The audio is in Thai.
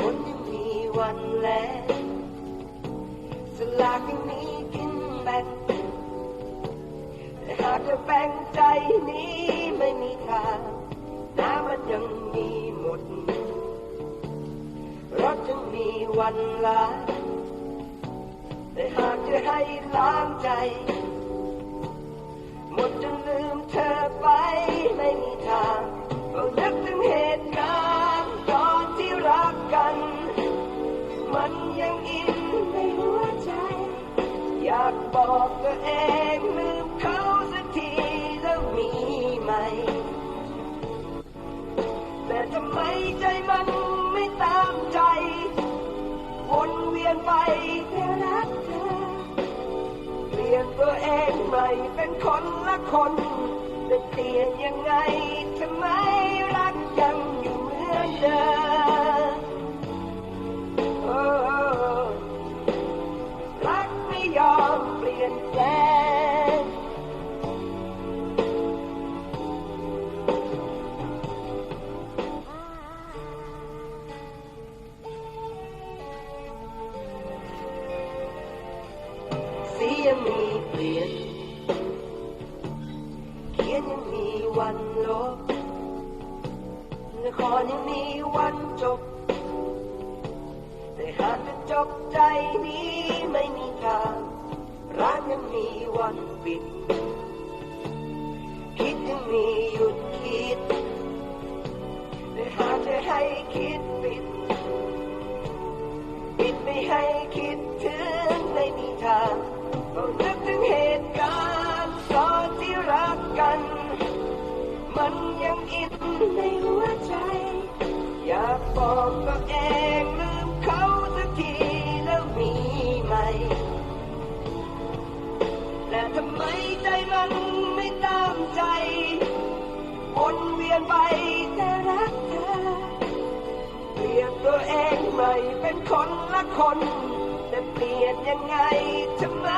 คนยังมีวันแลสลากยังมีกิแบ่แต่หากจะแบ่งใจนี้ไม่มีทางน้ำมันยังมีหมดรถยังมีวันลาแต่หากจะให้ล้างใจ บอกตัวเองลืมเขาสักทีแล้วมีไหม แต่ทำไมใจมันไม่ตามใจวนเวียนไปแต่รักเธอเปลี่ยนตัวเองใหม่เป็นคนละคน ยนยังมีวันลบนครยังมีวันจบ แต่หากจะจบใจนี้ไม่มีทางร้านยังมีวันปิด คิดยังมีหยุดคิดแต่หากจะให้คิด บอกตัวเองลืมเขาสักทีแล้วมีไหม แต่ทำไมใจมันไม่ตามใจวนเวียนไปแต่รักเธอเปลี่ยนตัวเองใหม่เป็นคนละคน แต่เปลี่ยนยังไงทำไม